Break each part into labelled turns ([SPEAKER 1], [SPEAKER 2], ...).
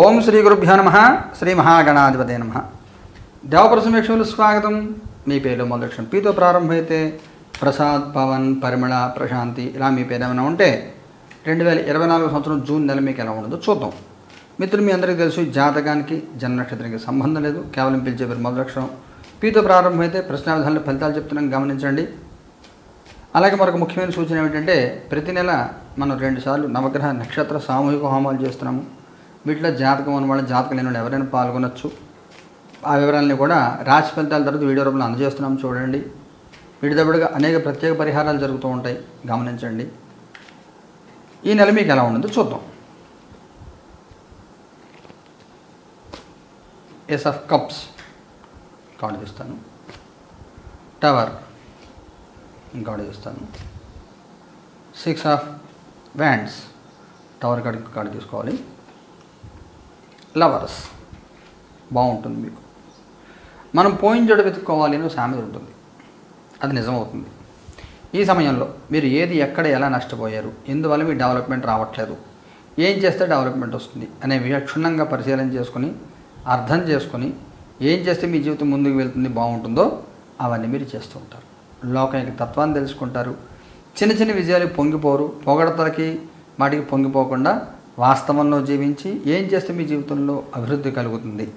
[SPEAKER 1] ఓం శ్రీ గురుభ్యో నమ. శ్రీ మహాగణాధిపతే నమ. దేవపుర సమీక్షలు స్వాగతం. మీ పేరు మొదలక్షణం పీతో ప్రారంభమైతే ప్రసాద్ పవన్ పరిమళ ప్రశాంతి ఇలా మీ పేరు ఏమైనా ఉంటే రెండు వేల ఇరవై నాలుగు సంవత్సరం జూన్ నెల మీకు ఎలా ఉండదో చూద్దాం. మిత్రులు మీ అందరికీ తెలుసు జాతకానికి జన్మ నక్షత్రానికి సంబంధం లేదు. కేవలం పిలిచే పేరు మొదలక్షణం. పీతో ప్రారంభమైతే ప్రశ్నావిధానంలో ఫలితాలు చెప్తున్నాం. గమనించండి. అలాగే మరొక ముఖ్యమైన సూచన ఏమిటంటే ప్రతి నెల మనం రెండుసార్లు నవగ్రహ నక్షత్ర సామూహిక హోమాలు చేస్తున్నాము. వీటిలో జాతకం ఉన్న వాళ్ళ జాతకం లేని వాళ్ళు ఎవరైనా పాల్గొనొచ్చు. ఆ వివరాలని కూడా రాశి ఫలితాల తర్వాత వీడియో రూపంలో అందజేస్తున్నాం. చూడండి. వీటితోపాటుగా అనేక ప్రత్యేక పరిహారాలు జరుగుతూ ఉంటాయి. గమనించండి. ఈ నెల మీకు ఎలా ఉండదో చూద్దాం. ఎస్ ఆఫ్ కప్స్ కార్డు తీస్తాను టవర్ కార్డు చూస్తాను six of wands tower card card తీసుకోవాలి. లవర్స్. బాగుంటుంది మీకు. మనం పోయిన చోట వెతుక్కోవాలి అని సామెత ఉంటుంది. అది నిజమవుతుంది. ఈ సమయంలో మీరు ఏది ఎక్కడ ఎలా నష్టపోయారు? ఎందువల్ల మీ డెవలప్మెంట్ రావట్లేదు? ఏం చేస్తే డెవలప్మెంట్ వస్తుంది? అనే విషయం క్షుణ్ణంగా పరిశీలన చేసుకొని అర్థం చేసుకొని ఏం చేస్తే మీ జీవితం ముందుకు వెళ్తుంది బాగుంటుందో అవన్నీ మీరు చేస్తూ ఉంటారు. లోకం యొక్క తత్వాన్ని తెలుసుకుంటారు. చిన్న చిన్న విజయాలు పొంగిపోరు. పొగడతలకి వాటికి పొంగిపోకుండా వాస్తవంలో జీవించి ఏం చేస్తే మీ జీవితంలో అభివృద్ధి కలుగుతుంది?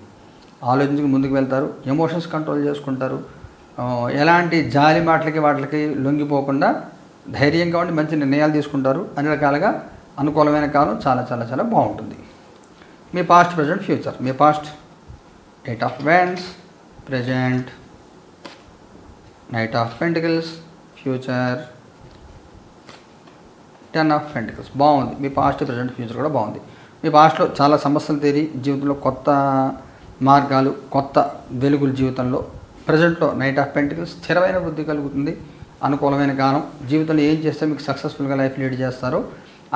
[SPEAKER 1] ఆలోచించి ముందుకు వెళ్తారు ఎమోషన్స్ కంట్రోల్ చేసుకుంటారు. ఎలాంటి జాలి మాటలకి వాటికి లొంగిపోకుండా ధైర్యంగా ఉండి మంచి నిర్ణయాలు తీసుకుంటారు. అన్ని రకాలుగా అనుకూలమైన కాలం చాలా చాలా చాలా బాగుంటుంది. మీ past present future me past date of wands present knight of pentacles future ten of pentacles. బాగుంది. మీ పాస్ట్ ప్రజెంట్ ఫ్యూచర్ కూడా బాగుంది. మీ పాస్ట్లో చాలా సమస్యలు తీరి జీవితంలో కొత్త మార్గాలు కొత్త వెలుగులు జీవితంలో ప్రజెంట్లో నైట్ ఆఫ్ పెంటికల్స్ స్థిరమైన వృద్ధి కలుగుతుంది. అనుకూలమైన కాలం జీవితంలో ఏం చేస్తే మీకు సక్సెస్ఫుల్గా లైఫ్ లీడ్ చేస్తారో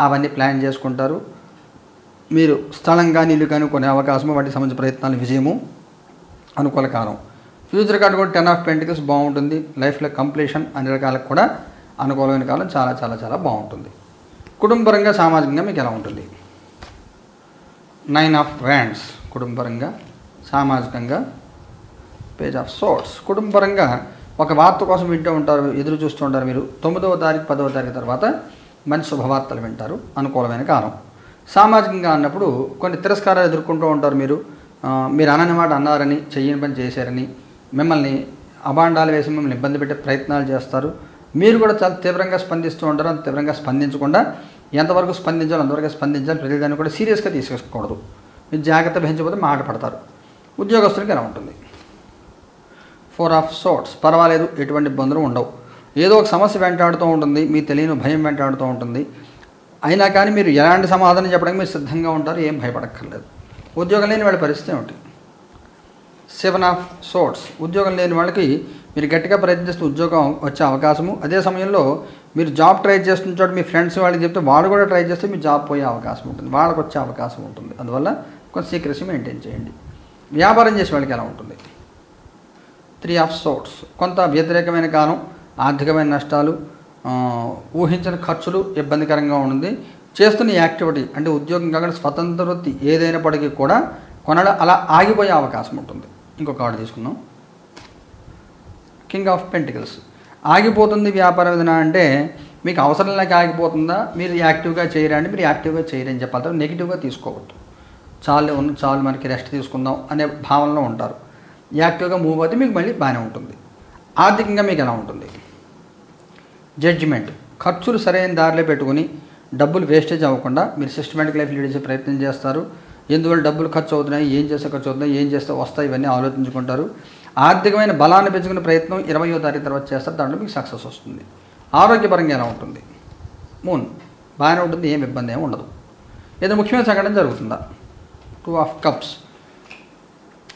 [SPEAKER 1] అవన్నీ ప్లాన్ చేసుకుంటారు. మీరు స్థలం కానీ ఇల్లు కానీ కొనే అవకాశము వాటికి సంబంధించిన ప్రయత్నాలు విజయము అనుకూల కాలం ఫ్యూచర్ కార్డు కూడా టెన్ ఆఫ్ పెంటికల్స్ బాగుంటుంది లైఫ్లో కంప్లీషన్ అన్ని రకాలకు కూడా అనుకూలమైన కాలం చాలా చాలా చాలా బాగుంటుంది. కుటుంబపరంగా సామాజికంగా మీకు ఎలా ఉంటుంది? నైన్ ఆఫ్ వ్యాండ్స్ కుటుంబపరంగా సామాజికంగా పేజ్ ఆఫ్ సోర్ట్స్ కుటుంబపరంగా ఒక వార్త కోసం వింటూ ఉంటారు ఎదురు చూస్తూ ఉంటారు మీరు. తొమ్మిదవ తారీఖు పదవ తారీఖు తర్వాత మంచి శుభవార్తలు వింటారు. అనుకూలమైన కాలం. సామాజికంగా అన్నప్పుడు కొన్ని తిరస్కారాలు ఎదుర్కొంటూ ఉంటారు మీరు. మీరు అనని మాట అన్నారని చెయ్యని పని చేశారని మిమ్మల్ని అభాండాలు వేసి మిమ్మల్ని ఇబ్బంది పెట్టే ప్రయత్నాలు చేస్తారు. మీరు కూడా చాలా తీవ్రంగా స్పందిస్తూ ఉంటారు అంత తీవ్రంగా స్పందించకుండా ఎంతవరకు స్పందించాలో అంతవరకు స్పందించాలి ప్రతిదాన్ని కూడా సీరియస్గా తీసుకోకూడదు మీరు జాగ్రత్త వహించకపోతే మాట పడతారు. ఉద్యోగస్తులకి ఎలా ఉంటుంది. ఫోర్ ఆఫ్ సోట్స్ పర్వాలేదు ఎటువంటి ఇబ్బందులు ఉండవు. ఏదో ఒక సమస్య వెంటాడుతూ ఉంటుంది మీ తెలియని భయం వెంటాడుతూ ఉంటుంది. అయినా కానీ మీరు ఎలాంటి సమాధానం చెప్పడానికి మీరు సిద్ధంగా ఉంటారు ఏం భయపడక్కర్లేదు. ఉద్యోగం లేని వాళ్ళ పరిస్థితి ఏమిటి? సెవెన్ ఆఫ్ సోట్స్ ఉద్యోగం లేని వాళ్ళకి మీరు గట్టిగా ప్రయత్నిస్తే ఉద్యోగం వచ్చే అవకాశము. అదే సమయంలో మీరు జాబ్ ట్రై చేస్తున్న చోట మీ ఫ్రెండ్స్ వాళ్ళకి చెప్తే వాళ్ళు కూడా ట్రై చేస్తే మీ జాబ్ పోయే అవకాశం ఉంటుంది. వాళ్ళకి వచ్చే అవకాశం ఉంటుంది. అందువల్ల కొంచెం సీక్రెసీ మెయింటైన్ చేయండి. వ్యాపారం చేసే వాళ్ళకి ఎలా ఉంటుంది? Three of swords. కొంత వ్యతిరేకమైన కాలం ఆర్థికమైన నష్టాలు ఊహించిన ఖర్చులు ఇబ్బందికరంగా ఉంటుంది. చేస్తున్న యాక్టివిటీ అంటే ఉద్యోగం కాకుండా స్వతంత్ర వృత్తి ఏదైనప్పటికీ కూడా కొనడం అలా ఆగిపోయే అవకాశం ఉంటుంది. ఇంకొక కార్డు తీసుకుందాం. కింగ్ ఆఫ్ పెంటికల్స్ ఆగిపోతుంది వ్యాపార విధానం అంటే మీకు అవసరం లేక ఆగిపోతుందా? మీరు యాక్టివ్గా చేయరండి మీరు యాక్టివ్గా చేయరని చెప్పాలి. నెగిటివ్గా తీసుకోవద్దు. చాలు ఉన్న చాలు మనకి రెస్ట్ తీసుకుందాం అనే భావనలో ఉంటారు. యాక్టివ్గా మూవ్ అయితే మీకు మళ్ళీ బాగానే ఉంటుంది. ఆర్థికంగా మీకు ఎలా ఉంటుంది? జడ్జిమెంట్ ఖర్చులు సరైన దారిలో పెట్టుకుని డబ్బులు వేస్టేజ్ అవ్వకుండా మీరు సిస్టమేటిక్ లైఫ్ లీడ్ చేసే ప్రయత్నం చేస్తారు. ఎందువల్ల డబ్బులు ఖర్చు అవుతున్నాయి? ఏం చేస్తే ఖర్చు అవుతున్నాయి? ఏం చేస్తే వస్తాయి? ఇవన్నీ ఆలోచించుకుంటారు. ఆర్థికమైన బలాన్ని పెంచుకునే ప్రయత్నం ఇరవయో తారీఖు తర్వాత చేస్తారు. దాంట్లో మీకు సక్సెస్ వస్తుంది. ఆరోగ్యపరంగా ఎలా ఉంటుంది? మూన్ బాగానే ఉంటుంది ఏం ఇబ్బంది ఏమి ఉండదు. ఏదో ముఖ్యమైన సంఘటన జరుగుతుందా? టూ ఆఫ్ కప్స్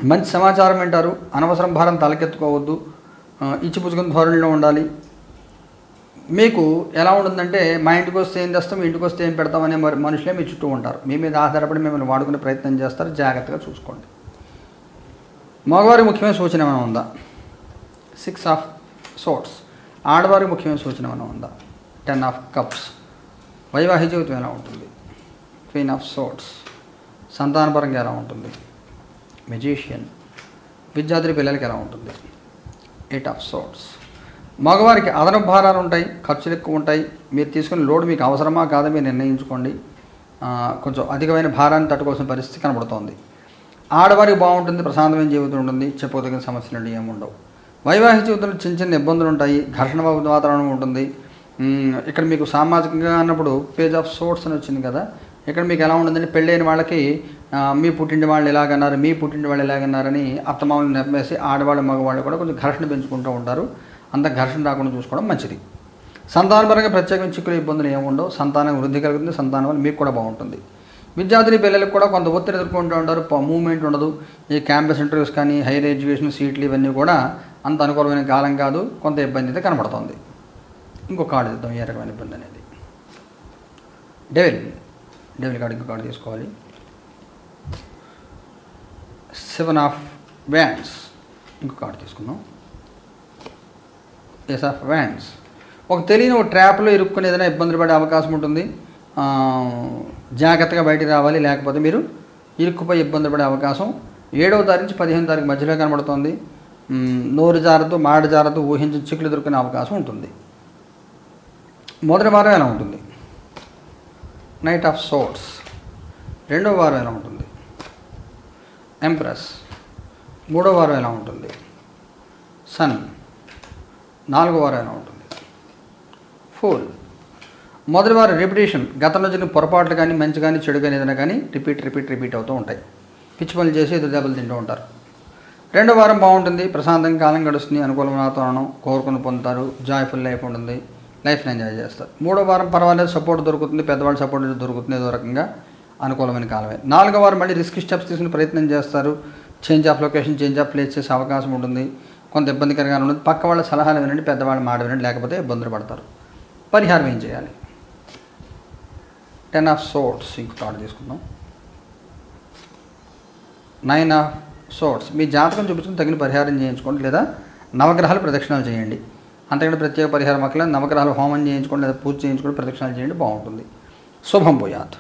[SPEAKER 1] మంచి సమాచారం వింటారు. అనవసరం భారం తలకెత్తుకోవద్దు. ఇచ్చిపుచ్చుకుని ధోరణిలో ఉండాలి. మీకు ఎలా ఉంటుందంటే మా ఇంటికి వస్తే ఏం తెస్తాం మీ ఇంటికి వస్తే ఏం పెడతాం అనే మరి మనుషులే మీ చుట్టూ ఉంటారు. మీ మీద ఆధారపడి మిమ్మల్ని వాడుకునే ప్రయత్నం చేస్తారు. జాగ్రత్తగా చూసుకోండి. మగవారికి ముఖ్యమైన సూచన ఏమైనా ఉందా? సిక్స్ ఆఫ్ సోట్స్ ఆడవారికి ముఖ్యమైన సూచన ఏమైనా ఉందా? టెన్ ఆఫ్ కప్స్ వైవాహిక జీవితం ఎలా ఉంటుంది? క్వీన్ ఆఫ్ సోట్స్ సంతానపరంగా ఎలా ఉంటుంది? మెజీషియన్ విద్యార్థి పిల్లలకి ఎలా ఉంటుంది? ఎయిట్ ఆఫ్ సోర్ట్స్ మగవారికి అదనపు భారాలు ఉంటాయి ఖర్చులు ఎక్కువ ఉంటాయి. మీరు తీసుకునే లోడ్ మీకు అవసరమా? కాదా? మీరు నిర్ణయించుకోండి. కొంచెం అధికమైన భారాన్ని తట్టుకోవాల్సిన పరిస్థితి కనబడుతోంది. ఆడవారికి బాగుంటుంది ప్రశాంతమైన జీవితం ఉంటుంది చెప్పుకోదగిన సమస్యలు ఏముండవు. వైవాహిక జీవితంలో చిన్న చిన్న ఇబ్బందులు ఉంటాయి ఘర్షణ వాతావరణం ఉంటుంది. ఇక్కడ మీకు సామాజికంగా అన్నప్పుడు పేజ్ ఆఫ్ సోర్స్ అని వచ్చింది కదా ఇక్కడ మీకు ఎలా ఉంటుందంటే పెళ్ళైన వాళ్ళకి మీ పుట్టింటి వాళ్ళు ఎలాగన్నారు మీ పుట్టింటి వాళ్ళు ఎలాగన్నారని అత్తమామలు నెప్పేసి ఆడవాళ్ళు మగవాళ్ళు కూడా కొంచెం ఘర్షణ పెంచుకుంటూ ఉంటారు. అంత ఘర్షణ రాకుండా చూసుకోవడం మంచిది. సంతానపరంగా ప్రత్యేకమైన చిక్కులు ఇబ్బందులు ఏముండవు. సంతానం వృద్ధి కలుగుతుంది సంతానం వల్ల మీకు కూడా బాగుంటుంది. విద్యార్థిని పిల్లలకు కూడా కొంత ఒత్తిడి ఎదుర్కొంటూ ఉంటారు. మూవ్మెంట్ ఉండదు. ఈ క్యాంపస్ ఇంటర్వ్యూస్ కానీ హైయర్ ఎడ్యుకేషన్ సీట్లు ఇవన్నీ కూడా అంత అనుకూలమైన కాలం కాదు. కొంత ఇబ్బంది అయితే కనబడుతుంది. ఇంకో కార్డు ఇద్దాం. ఏ రకమైన ఇబ్బంది అనేది? డెవిల్ డెవిల్ కార్డు ఇంకో కార్డు తీసుకోవాలి. సెవెన్ ఆఫ్ వ్యాండ్స్ ఇంకో కార్డు తీసుకుందాం. ఎస్ ఆఫ్ వ్యాండ్స్ ఒక తెలియని ఒక ట్రాప్లో ఇరుక్కుని ఏదైనా ఇబ్బందులు పడే అవకాశం ఉంటుంది. జాగ్రత్తగా బయటికి రావాలి. లేకపోతే మీరు ఇరుక్కుపోయి ఇబ్బంది పడే అవకాశం. ఏడవ తారీఖు నుంచి పదిహేను తారీఖు మధ్యలో కనబడుతుంది. నోరు జారదు మాడ జారదు ఊహించి చిక్కులు దొరికిన అవకాశం ఉంటుంది. మొదటి వారం ఎలా ఉంటుంది? నైట్ ఆఫ్ సోట్స్ రెండవ వారం ఎలా ఉంటుంది? ఎంప్రెస్ మూడో వారం ఎలా ఉంటుంది? సన్ నాలుగో వారం ఎలా ఉంటుంది? ఫోర్ మొదటి వారు రిపిటేషన్ గతంలో జరిగిన పొరపాట్లు కానీ మంచి కానీ చెడు కానీ ఏదైనా కానీ రిపీట్ రిపీట్ రిపీట్ అవుతూ ఉంటాయి. పిచ్చి పనులు చేసి ఎదురు దెబ్బలు తింటూ ఉంటారు. రెండో వారం బాగుంటుంది. ప్రశాంతంగా కాలం గడుస్తుంది. అనుకూలమైన వాతావరణం కోరుకుని పొందుతారు. జాయ్ఫుల్ లైఫ్ ఉంటుంది. లైఫ్ని ఎంజాయ్ చేస్తారు. మూడో వారం పర్వాలేదు. సపోర్ట్ దొరుకుతుంది. పెద్దవాళ్ళ సపోర్ట్ దొరుకుతుంది. ఏదో రకంగా అనుకూలమైన కాలమే. నాలుగో వారం మళ్ళీ రిస్క్ స్టెప్స్ తీసుకుని ప్రయత్నం చేస్తారు. Change of location change of place చేసే అవకాశం ఉంటుంది. కొంత ఇబ్బందికరంగా ఉంటుంది. పక్క వాళ్ళ సలహాలు వినండి. పెద్దవాళ్ళ మాట వినండి. లేకపోతే ఇబ్బందులు పడతారు. పరిహారం ఏం చేయాలి? టెన్ ఆఫ్ సోట్స్ ఇంకో కార్డు తీసుకుందాం నైన్ ఆఫ్ సోట్స్ మీ జాతకం చూపించుకుని తగిన పరిహారం చేయించుకోండి లేదా నవగ్రహాలు ప్రదక్షిణాలు చేయండి. అంతకంటే ప్రత్యేక పరిహారం అక్కడ నవగ్రహాలు హోమం చేయించుకోండి లేదా పూజ చేయించుకోండి ప్రదక్షిణాలు చేయండి బాగుంటుంది. శుభం పోయాత్